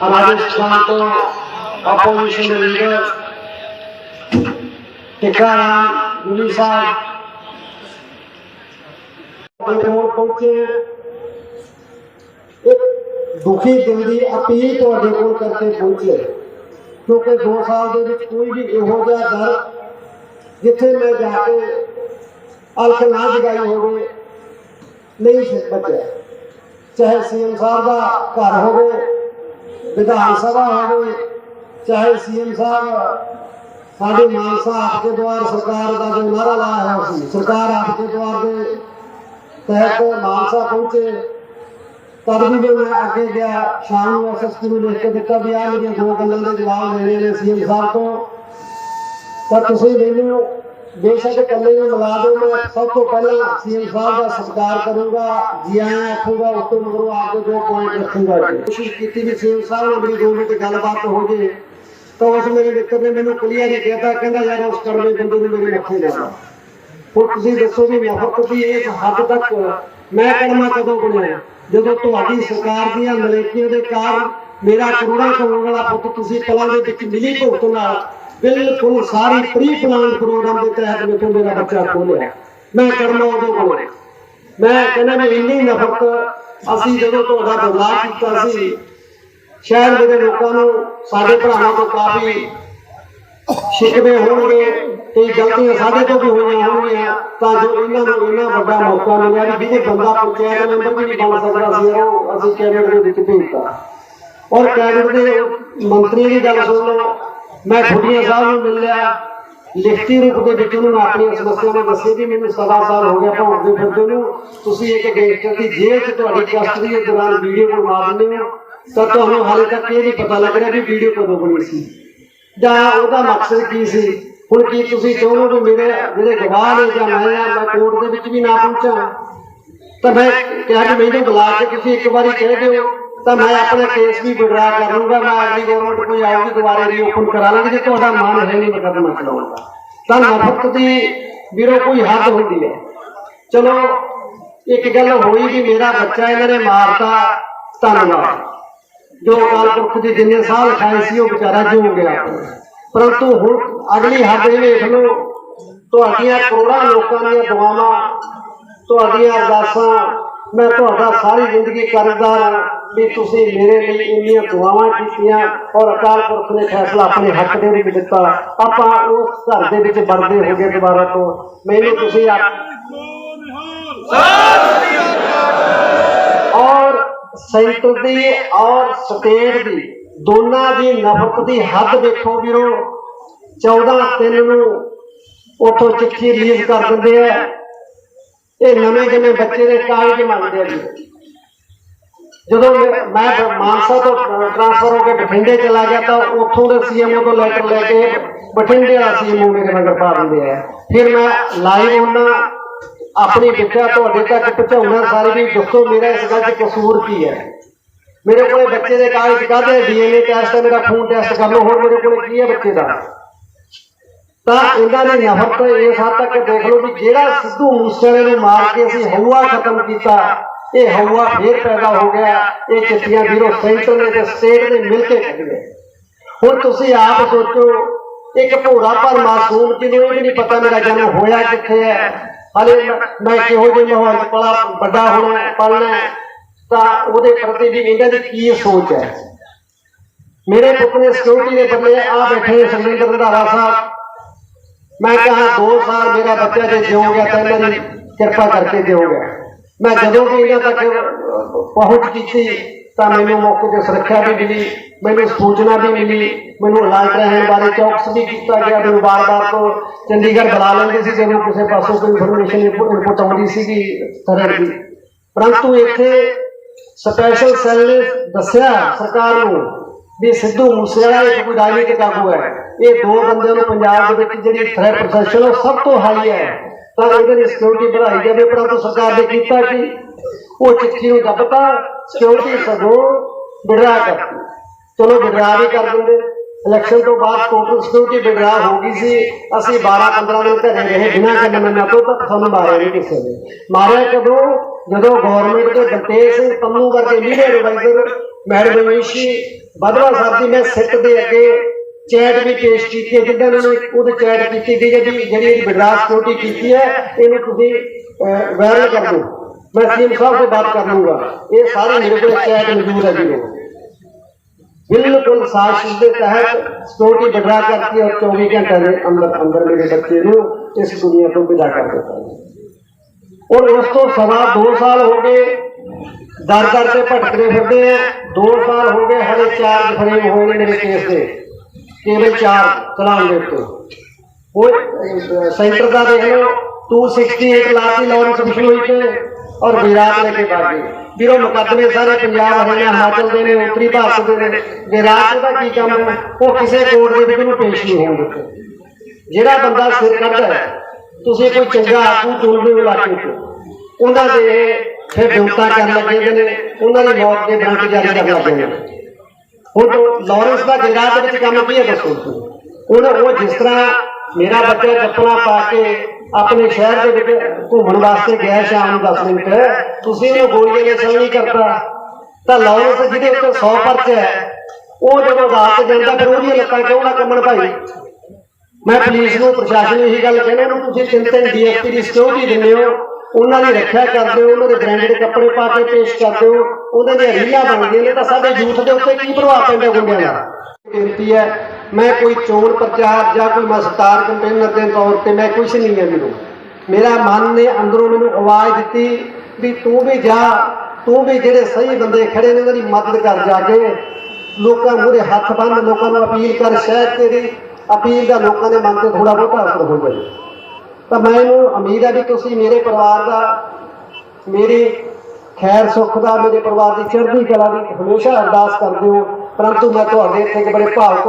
ਰਾਜਸਥਾਨ ਤੋਂ ਆਪੋਜੀਸ਼ਨ ਦੇ ਲੀਡਰ ਟਿਕਾਣਾ ਗੁਲੀ ਸਾਹਿਬ ਕੋਲ ਪਹੁੰਚੇ ਇੱਕ ਦੁਖੀ ਦਿਲ ਦੀ ਅਪੀਲ ਤੁਹਾਡੇ ਕੋਲ ਕਰਕੇ ਪਹੁੰਚੇ ਕਿਉਂਕਿ 2 ਸਾਲ ਦੇ ਵਿੱਚ ਕੋਈ ਵੀ ਇਹੋ ਜਿਹਾ ਦਰ ਜਿੱਥੇ ਮੈਂ ਜਾ ਕੇ ਅਲਖ ਨਾ ਜਗਾਈ ਹੋਵੇ ਨਹੀਂ ਸੀ ਬਚਿਆ ਚਾਹੇ ਵਿਧਾਨ ਸਭਾ ਹੋਵੇ ਚਾਹੇ ਸੀਐਮ ਸਾਹਿਬ ਸਾਡੇ ਮਾਨਸਾ ਆਪਕੇ ਦੁਆਰ ਸਰਕਾਰ ਦਾ ਜੋ ਨਾਰਾ ਲਾਇਆ ਹੋਇਆ ਸੀ ਸਰਕਾਰ ਆਪਕੇ ਦੁਆਰ ਦੇ ਤਹਿਤ ਮਾਨਸਾ ਪਹੁੰਚੇ ਤਦ ਵੀ ਮੈਂ ਅੱਗੇ ਗਿਆ ਸ਼ਾਮ ਨੂੰ ਐਸਐਸਪੀ ਨੂੰ ਲਿਖ ਕੇ ਦਿੱਤਾ ਵੀ ਆਹ ਮੇਰੀਆਂ ਦੋ ਗੱਲਾਂ ਦੇ ਜਵਾਬ ਦੇਣੇ ਨੇ ਸੀਐਮ ਸਾਹਿਬ ਤੋਂ ਤਾਂ ਤੁਸੀਂ ਮੈਨੂੰ ਬੇਸ਼ੱਕ ਇਕੱਲੇ ਨੂੰ ਮਿਲਾ ਦਿਓ, ਮੈਂ ਸਭ ਤੋਂ ਪਹਿਲਾਂ ਸੀਐਮ ਸਾਹਿਬ ਦਾ ਸਤਿਕਾਰ ਕਰੂੰਗਾ, ਜੀ ਆਇਆਂ ਆਖੂੰਗਾ ਉਸ ਤੋਂ ਮਗਰੋਂ ਆਪਦੇ ਦੋ ਪੁਆਇੰਟ ਰੱਖੂੰਗਾ ਕੋਸ਼ਿਸ਼ ਕੀਤੀ ਵੀ ਸੀਐਮ ਸਾਹਿਬ ਨਾਲ ਮੇਰੀ ਦੋ ਮਿੰਟ ਗੱਲਬਾਤ ਹੋ ਜੇ, ਤਾਂ ਉਸ ਮੇਰੇ ਮਿੱਤਰ ਨੇ ਮੈਨੂੰ ਕਲੀਅਰ ਹੀ ਕਹਿਤਾ, ਕਹਿੰਦਾ, ਯਾਰ, ਉਸ ਕੜਵੇ ਬੰਦੇ ਨੂੰ ਮੇਰੇ ਮੱਥੇ ਲਾਉਣਾ ਹੁਣ ਤੁਸੀਂ ਦੱਸੋ ਵੀ ਨਫ਼ਰਤ ਦੀ ਇਸ ਹੱਦ ਤੱਕ ਮੈਂ ਕਲਮਾ ਕਦੋਂ ਬਣਿਆ? ਜਦੋਂ ਤੁਹਾਡੀ ਸਰਕਾਰ ਦੀਆਂ ਨਲੇਕੀਆਂ ਦੇ ਕਾਰਨ ਮੇਰਾ ਕਰੋੜਾਂ ਕਰੋੜ ਵਾਲਾ ਪੁੱਤ ਤੁਸੀਂ ਕਲਾਂ ਦੇ ਵਿੱਚ ਮਿਲੀ ਭੁਗਤ ਨਾਲ ਬਿਲਕੁਲ ਸਾਰੀ ਪ੍ਰੀ ਪਲਾਨ ਪ੍ਰੋਗਰਾਮ ਦੇ ਤਹਿਤ ਮੇਥੋਂ ਮੇਰਾ ਬੱਚਾ ਖੋਲਿਆ। ਮੈਂ ਕਰਨਾ ਉਦੋਂ ਬਣਿਆ ਮੈਂ ਕਹਿੰਦਾ ਵੀ ਇੰਨੀ ਨਫ਼ਰਤ ਅਸੀਂ ਜਦੋਂ ਤੁਹਾਡਾ ਬਦਲਾਅ ਕੀਤਾ ਸੀ, ਸ਼ਹਿਰ ਦੇ ਲੋਕਾਂ ਨੂੰ, ਸਾਡੇ ਭਰਾਵਾਂ ਤੋਂ ਕਾਫੀ ਸ਼ਿਕਵੇ ਹੋਣਗੇ ਤੇ ਗਲਤੀਆਂ ਸਾਡੇ ਤੋਂ ਵੀ ਹੋਈਆਂ ਹੋਣਗੀਆਂ, ਤਾਂ ਜੋ ਇਹਨਾਂ ਨੂੰ ਇੰਨਾ ਵੱਡਾ ਮੌਕਾ ਮਿਲਿਆ ਵੀ ਜਿਹਦੇ ਬੰਦਾ ਪੰਚਾਇਤ ਮੈਂਬਰ ਵੀ ਨਹੀਂ ਬਣ ਸਕਦਾ ਸੀ ਉਹ ਅਸੀਂ ਕੈਬਨਿਟ ਦੇ ਵਿੱਚ ਭੇਜਤਾ। ਔਰ ਕੈਬਨਿਟ ਦੇ ਮੰਤਰੀ ਦੀ ਗੱਲ ਸੁਣ ਲਓ ਮੈਂ ਖੁੱਡੀਆਂ ਸਾਹਿਬ ਨੂੰ ਮਿਲ ਲਿਆ। ਲਿਖਤੀ ਰੂਪ ਦੇ ਵਿੱਚ ਉਹਨਾਂ ਆਪਣੀਆਂ ਸਮੱਸਿਆਵਾਂ ਦੱਸੀ ਵੀ ਮੈਨੂੰ ਸਵਾ ਸਾਲ ਹੋ ਗਿਆ ਭੌਂਕਦੇ ਫਿਰਦੇ ਨੂੰ। ਤੁਸੀਂ ਇੱਕ ਗੈਂਗਸਟਰ ਦੀ ਜੇਲ੍ਹ 'ਚ ਤੁਹਾਡੀ ਕਸਟਡੀ ਦੇ ਦੌਰਾਨ ਵੀਡੀਓ ਬਣਵਾ ਦਿੰਦੇ ਹੋ। ਤਾਂ ਤੁਹਾਨੂੰ ਹਾਲੇ ਤੱਕ ਇਹ ਨਹੀਂ ਪਤਾ ਲੱਗ ਰਿਹਾ ਵੀ ਵੀਡੀਓ ਕਦੋਂ ਬਣੀ ਸੀ। ਜਾਂ ਉਹਦਾ ਮਕਸਦ ਕੀ ਸੀ? ਹੁਣ ਕੀ ਤੁਸੀਂ ਚਾਹੁੰਦੇ ਹੋ ਕਿ ਮੇਰੇ ਗਵਾਹ ਨੇ ਜਾਂ ਮੈਂ ਆ, ਮੈਂ ਕੋਰਟ ਦੇ ਵਿੱਚ ਵੀ ਨਾ ਪਹੁੰਚਾਂ? ਤਾਂ ਮੈਂ ਕਿਹਾ ਕਿ ਮੈਨੂੰ ਬੁਲਾ ਕੇ ਤੁਸੀਂ ਇੱਕ ਵਾਰੀ ਕਹਿ ਦਿਓ। ਤਾਂ ਮੈਂ ਆਪਣਾ ਕੇਸ ਵੀ ਵਿਡਰਾ ਕਰ ਲੂੰਗਾ ਮੈਂ ਅਗਲੀ ਗਵਰਨਮੈਂਟ ਕੋਈ ਆਊਗੀ, ਦੁਬਾਰਾ ਰੀਓਪਨ ਕਰਾ ਲਾਂਗੇ ਜੇ ਤੁਹਾਡਾ ਮਨ ਹੈ ਨਹੀਂ ਮੁਕੱਦਮਾ ਚਲਾਉਣ ਦਾ ਤਾਂ ਨਫ਼ਰਤ ਦੀ ਵੀਰੋ ਕੋਈ ਹੱਦ ਹੁੰਦੀ ਹੈ। ਚਲੋ, ਇੱਕ ਗੱਲ ਹੋਈ ਵੀ ਮੇਰਾ ਬੱਚਾ ਇਹਨਾਂ ਨੇ ਮਾਰਤਾ, ਧੰਨਵਾਦ। ਜੋ ਅਕਾਲ ਪੁਰਖ ਦੀ ਜਿੰਨੇ ਸਾਹ ਲਿਖਾਏ ਸੀ, ਉਹ ਵਿਚਾਰਾ ਜਿਉ ਗਿਆ। ਪਰੰਤੂ ਹੁਣ ਅਗਲੀ ਹੱਦ ਇਹ ਵੇਖ ਲਓ, ਤੁਹਾਡੀਆਂ ਕਰੋੜਾਂ ਲੋਕਾਂ ਦੀਆਂ ਦੁਆਵਾਂ, ਤੁਹਾਡੀਆਂ ਅਰਦਾਸਾਂ ਮੈਂ ਤੁਹਾਡਾ ਸਾਰੀ ਜ਼ਿੰਦਗੀ ਕਰਜ਼ਦਾਰ ਹਾਂ ਵੀ ਤੁਸੀਂ ਮੇਰੇ ਲਈ ਇੰਨੀਆਂ ਦੁਆਵਾਂ ਕੀਤੀਆਂ ਔਰ ਅਕਾਲ ਪੁਰਖ ਨੇ ਫੈਸਲਾ ਆਪਣੇ ਹੱਕ ਦੇ ਵਿੱਚ ਦਿੱਤਾ। ਆਪਾਂ ਉਸ ਘਰ ਦੇ ਵਿੱਚ ਵੜਦੇ ਹੋ ਗਏ ਦੁਬਾਰਾ ਤੋਂ। ਮੈਨੂੰ ਤੁਸੀਂ ਆਪ ਔਰ ਸੈਂਟਰ ਦੀ ਔਰ ਸਟੇਟ ਦੀ, ਦੋਨਾਂ ਦੀ ਨਫ਼ਰਤ ਦੀ ਹੱਦ ਦੇਖੋ ਵੀਰੋ। 14 ਤਿੰਨ ਨੂੰ ਉਥੋਂ ਚਿੱਠੀ ਰਿਲੀਜ਼ ਕਰ ਦਿੰਦੇ ਆ। ਇਹ ਨਵੇਂ ਜਿਵੇਂ ਬੱਚੇ ਦੇ ਕਾਗਜ਼ ਮੰਗਦੇ ਆ ਜੀ। ਜਦੋਂ ਮੈਂ ਮਾਨਸਾ ਤੋਂ ਟ੍ਰਾਂਸਫਰ ਹੋ ਕੇ ਬਠਿੰਡੇ ਚਲਾ ਗਿਆ ਤਾਂ ਉੱਥੋਂ ਦੇ ਸੀਐਮਓ ਤੋਂ ਲੈਟਰ ਲੈ ਕੇ ਬਠਿੰਡੇ ਵਾਲਾ ਸੀਐਮਓ ਮੇਰੇ ਨਗਰ ਪਾ ਦਿੰਦੇ ਆ। ਫਿਰ ਮੈਂ ਲਾਈਵ ਉਹਨਾਂ ਆਪਣੀ ਵਿਖਿਆ ਤੁਹਾਡੇ ਤੱਕ ਪਹੁੰਚਾਉਣਾ, ਸਾਰੇ ਵੀ ਦੱਸੋ ਮੇਰਾ ਇਸ ਗੱਲ 'ਚ ਕਸੂਰ ਕੀ ਹੈ। ਮੇਰੇ ਕੋਲੇ ਬੱਚੇ ਦੇ ਕਾਗਜ਼ ਕਾਹਦੇ ਡੀਐਨਏ ਟੈਸਟ ਹੈ ਮੇਰਾ ਖੂਨ ਟੈਸਟ ਕਰ ਲਓ, ਹੋਰ ਮੇਰੇ ਕੋਲੇ ਕੀ ਹੈ ਬੱਚੇ ਦਾ? ਤਾਂ ਇਹਨਾਂ ਨੇ ਨਫ਼ਰਤ ਇਸ ਹੱਦ ਤੱਕ ਦੇਖ ਲਓ ਵੀ ਜਿਹੜਾ ਸਿੱਧੂ ਮੂਸੇਵਾਲੇ ਨੂੰ ਮਾਰ ਕੇ ਅਸੀਂ ਹਊਆ ਖਤਮ ਕੀਤਾ ਇਹ ਹਊਆ ਫੇਰ ਪੈਦਾ ਹੋ ਗਿਆ ਇਹ ਚਿੱਠੀਆਂ ਵੀਰੋ ਸੈਂਟਰ ਨੇ ਤੇ ਸਟੇਟ ਨੇ ਮਿਲ ਕੇ ਕੱਢ ਹੁਣ ਤੁਸੀਂ ਆਪ ਸੋਚੋ ਇੱਕ ਭੋਰਾ ਪਰ ਮਾਸੂਮ ਜਿਹਨੂੰ ਇਹ ਵੀ ਨਹੀਂ ਪਤਾ ਮੇਰਾ ਜਨਮ ਹੋਇਆ ਕਿੱਥੇ ਹੈ। ਹਲੇ ਮੈਂ- ਕਿਹੋ ਜਿਹੇ ਮਾਹੌਲ 'ਚ ਪਲਾ ਵੱਡਾ ਹੋਣਾ ਹੈ, ਪਲਣਾ ਤਾਂ ਉਹਦੇ ਪ੍ਰਤੀ ਵੀ ਇਹਨਾਂ ਦੀ ਕੀ ਸੋਚ ਹੈ? ਮੇਰੇ ਪੁੱਤ ਨੇ ਸਿਕਿਉਰਿਟੀ ਦੇ ਬੰਦੇ ਆ ਬੈਠੇ ਨੇ ਸੁਰਿੰਦਰ ਰੰਧਾਵਾ ਸਾਹਿਬ। ਮੈਂ ਕਹਾ 2 ਸਾਲ ਮੇਰਾ ਬੱਚਾ ਜੇ ਜਿਉ ਗਿਆ ਤਾਂ ਇਹਨਾਂ ਦੀ ਕਿਰਪਾ ਕਰਕੇ ਜਿਉ ਗਿਆ। ਮੈਂ ਜਦੋਂ ਵੀ ਇਹਨਾਂ ਤੱਕ ਪਹੁੰਚ ਕੀਤੀ ਤਾਂ ਮੈਨੂੰ ਮੌਕੇ ਤੇ ਸੁਰੱਖਿਆ ਵੀ ਮਿਲੀ, ਮੈਨੂੰ ਸੂਚਨਾ ਵੀ ਮਿਲੀ, ਮੈਨੂੰ ਅਲਰਟ ਰਹਿਣ ਬਾਰੇ ਚੌਕਸ ਵੀ ਕੀਤਾ ਗਿਆ, ਮੈਨੂੰ ਬਾਰ-ਬਾਰ ਤੋਂ ਚੰਡੀਗੜ੍ਹ ਬੁਲਾ ਲੈਂਦੇ ਸੀ, ਜਦੋਂ ਕਿਸੇ ਪਾਸੋਂ ਕੋਈ ਇਨਫੋਰਮੇਸ਼ਨ ਇਨਪੁਟ ਆਉਂਦੀ ਸੀਗੀ ਤਰ੍ਹਾਂ ਦੀ ਪਰੰਤੂ ਇੱਥੇ ਸਪੈਸ਼ਲ ਸੈੱਲ ਨੇ ਦੱਸਿਆ ਸਰਕਾਰ ਨੂੰ ਵੀ ਸਿੱਧੂ ਮੂਸੇਵਾਲਾ ਇੱਕ ਕੋਈ ਰਾਜਨੀਤਿਕ ਆਗੂ ਹੈ। ਇਹ ਦੋ ਬੰਦਿਆਂ ਨੂੰ ਪੰਜਾਬ ਦੇ ਵਿੱਚ ਜਿਹੜੀ ਥ੍ਰੈਟ ਪ੍ਰੋਸੈਸ਼ਨ ਉਹ ਸਭ ਤੋਂ ਹਾਈ ਹੈ। ਤਾਂ ਇਹਦੇ ਲਈ ਸਿਕਿਉਰਿਟੀ ਵਧਾਈ ਜਾਵੇ ਪਰੰਤੂ ਸਰਕਾਰ ਨੇ ਕੀਤਾ ਕਿ? ਉਹ ਚਿੱਠੀ ਨੂੰ ਦੱਬਤਾ ਸਿਕਿਉਰਿਟੀ ਸਗੋਂ ਵਿਡਰਾ ਕਰਤੀ। ਚਲੋ ਵਿਡਰਾ ਵੀ ਕਰ ਦਿੰਦੇ। ਇਲੈਕਸ਼ਨ ਤੋਂ ਬਾਅਦ ਟੋਟਲ ਸਿਕਿਉਰਿਟੀ ਵਿਗੜਾ ਹੋ ਗਈ ਸੀ। ਅਸੀਂ 12 15 ਦਿਨ ਘਰੇ ਰਹੇ, ਬਿਨਾਂ ਕੰਨਾਂ ਨਾਲ ਤੋਂ ਤੱਕ ਸਾਨੂੰ ਮਾਰਿਆ ਨਹੀਂ ਕਿਸੇ ਨੇ। ਮਾਰਿਆ ਕਦੋਂ? ਜਦੋਂ ਗਵਰਨਮੈਂਟ ਦੇ ਦਿੱਤੇ ਸਿੰਘ ਪੰਨੂ ਵਰਗੇ ਲੀਡਰ ਰਿਵਾਈਜ਼ਰ ਮੈਡਮ ਰਵੀਸ਼ੀ ਬਦਵਾ ਸਾਹਿਬ ਦੀ ਮੈਂ ਸਿੱਟ ਦੇ ਅੱਗੇ ਚੈਟ ਵੀ ਪੇਸ਼ ਕੀਤੀ ਜਿੱਦਾਂ ਉਹਨਾਂ ਨੇ ਉਹਦੇ ਚੈਟ ਕੀਤੀ ਗਈ ਜਿਹੜੀ ਜਿਹੜੀ ਇਹਦੀ ਵਿਗੜਾਸ ਕੀਤੀ ਹੈ, ਇਹਨੂੰ ਤੁਸੀਂ ਵਾਇਰਲ ਕਰ ਦਿਓ। ਮੈਂ ਸੀਐਮ ਸਾਹਿਬ ਤੋਂ ਬਾਤ ਕਰ ਲੂੰਗਾ ਇਹ ਸਾਰੇ ਮੇਰੇ ਕੋਲ ਚੈਟ ਮੌਜੂਦ ਹੈ ਜੀ। बिल्कुल शासन के तहत सिक्योरिटी बढ़ा करके और चौबीस घंटे के अंदर अंदर मेरे बच्चे ने इस दुनिया को विदा कर देता है और दोस्तों सवा दो साल हो गए दर दर से भटकते फिरते हैं दो साल हो गए हरे चार्ज फ्रेम हो गए मेरे केस से केवल चार चलान देते वो सेंटर का देख लो टू सिक्सटी एट लाख की लॉन्च कमीशन हुई थे ਔਰ ਵਿਰਾਟ ਲੈ ਕੇ ਬਾਗੀ ਵੀਰੋ, ਮੁਕੱਦਮੇ ਸਾਰੇ ਪੰਜਾਬ ਹਰਿਆਣਾ ਹਿਮਾਚਲ ਦੇ ਨੇ, ਉੱਤਰੀ ਭਾਰਤ ਦੇ ਨੇ। ਵਿਰਾਟ ਦਾ ਕੀ ਕੰਮ ਹੈ, ਉਹ ਕਿਸੇ ਕੋਰਟ ਦੇ ਵਿੱਚ ਉਹਨੂੰ ਪੇਸ਼ ਨਹੀਂ ਹੋਣ ਦਿੱਤੇ। ਜਿਹੜਾ ਬੰਦਾ ਸਿਰ ਕੱਢਦਾ ਤੁਸੀਂ ਕੋਈ ਚੰਗਾ ਆਗੂ ਚੁਣਦੇ ਹੋ ਇਲਾਕੇ 'ਚ। ਉਹਨਾਂ ਦੇ ਫਿਰ ਬਿਉਂਤਾ ਕਰਨ ਲੱਗੇ ਨੇ, ਉਹਨਾਂ ਦੀ ਮੌਤ ਦੇ ਵਾਰੰਟ ਜਾਰੀ ਕਰਨ ਲੱਗੇ ਨੇ। ਹੁਣ ਤੋਂ ਲਾਰੈਂਸ ਦਾ ਜੰਗਾਲ ਵਿੱਚ ਕੰਮ ਕੀ ਹੈ, ਦੱਸੋ। ਤੁਸੀਂ ਹੁਣ ਉਹ ਜਿਸ ਤਰ੍ਹਾਂ ਮੇਰਾ ਬੱਚਾ ਚੱਪਲਾਂ ਪਾ ਕੇ ਆਪਣੇ ਸ਼ਹਿਰ ਦੇ ਵਿੱਚ ਘੁੰਮਣ ਵਾਸਤੇ ਗਿਆ ਸ਼ਾਮ ਨੂੰ 10 ਮਿੰਟ। ਤੁਸੀਂ ਉਹਨੂੰ ਗੋਲੀਆਂ ਦੇ ਸਲ ਨਹੀਂ ਕਰਤਾ। ਤਾਂ ਲਾਰੈਂਸ ਜਿਹਦੇ ਉੱਤੇ 100 ਪਰਚਾ ਹੈ। ਉਹ ਜਦੋਂ ਅਦਾਲਤ ਜਾਂਦਾ ਫਿਰ ਉਹਦੀਆਂ ਲੱਤਾਂ ਕਿਉਂ ਨਾ ਕੰਮਣ ਭਾਈ? ਮੈਂ ਪੁਲਿਸ ਨੂੰ, ਪ੍ਰਸ਼ਾਸਨ ਨੂੰ ਇਹੀ ਗੱਲ ਕਹਿੰਦਾ ਨੂੰ ਤੁਸੀਂ ਤਿੰਨ ਤਿੰਨ ਡੀਐਸਪੀ ਦੀ ਸਿਕਿਉਰਿਟੀ ਦਿੰਦੇ ਹੋ। ਉਹਨਾਂ ਦੀ ਰੱਖਿਆ ਕਰਦੇ ਹੋ, ਉਹਨਾਂ ਦੇ ਬ੍ਰਾਂਡਡ ਕੱਪੜੇ ਪਾ ਕੇ ਪੇਸ਼ ਕਰਦੇ ਹੋ। ਉਹਨਾਂ ਦੀਆਂ ਰੀਲਾਂ ਬਣਦੀਆਂ ਨੇ ਤਾਂ ਸਾਡੇ ਯੂਥ ਦੇ ਉੱਤੇ ਕੀ ਪ੍ਰਭਾਵ ਪੈਂਦਾ ਗੁੰਡਿਆਂ ਦਾ? ਬੇਨਤੀ ਹੈ ਮੈਂ ਕੋਈ ਚੋਣ ਪ੍ਰਚਾਰ ਜਾਂ ਕੋਈ ਮਸਤਾਰ ਕੰਪੇਨਰ ਦੇ ਤੌਰ ਤੇ ਮੈਂ ਕੁਝ ਨਹੀਂ ਹੈ ਮੈਨੂੰ। ਮੇਰਾ ਮਨ ਨੇ ਅੰਦਰੋਂ ਮੈਨੂੰ ਆਵਾਜ਼ ਦਿੱਤੀ ਵੀ ਤੂੰ ਵੀ ਜਾ, ਤੂੰ ਵੀ ਜਿਹੜੇ ਸਹੀ ਬੰਦੇ ਖੜੇ ਨੇ ਉਹਨਾਂ ਦੀ ਮਦਦ ਕਰ ਜਾ ਕੇ। ਲੋਕਾਂ ਮੂਹਰੇ ਹੱਥ ਬੰਨ, ਲੋਕਾਂ ਨੂੰ ਅਪੀਲ ਕਰ, ਸ਼ਾਇਦ ਤੇਰੀ ਅਪੀਲ ਦਾ ਲੋਕਾਂ ਦੇ ਮਨ ਤੇ ਥੋੜਾ ਬਹੁਤਾ ਅਸਰ ਹੋ ਜਾਵੇ ਤਾਂ ਮੈਨੂੰ ਉਮੀਦ ਹੈ ਵੀ ਤੁਸੀਂ ਮੇਰੇ ਪਰਿਵਾਰ ਦਾ, ਮੇਰੇ ਖੈਰ ਸੁੱਖ ਦਾ, ਮੇਰੇ ਪਰਿਵਾਰ ਦੀ ਚੜ੍ਹਦੀ ਕਲਾ ਦੀ ਹਮੇਸ਼ਾ ਅਰਦਾਸ ਕਰਦੇ ਹੋ। ਪਰੰਤੂ ਮੈਂ ਤੁਹਾਡੇ ਇੱਥੇ ਇੱਕ ਬੜੇ ਭਾਵੁਕ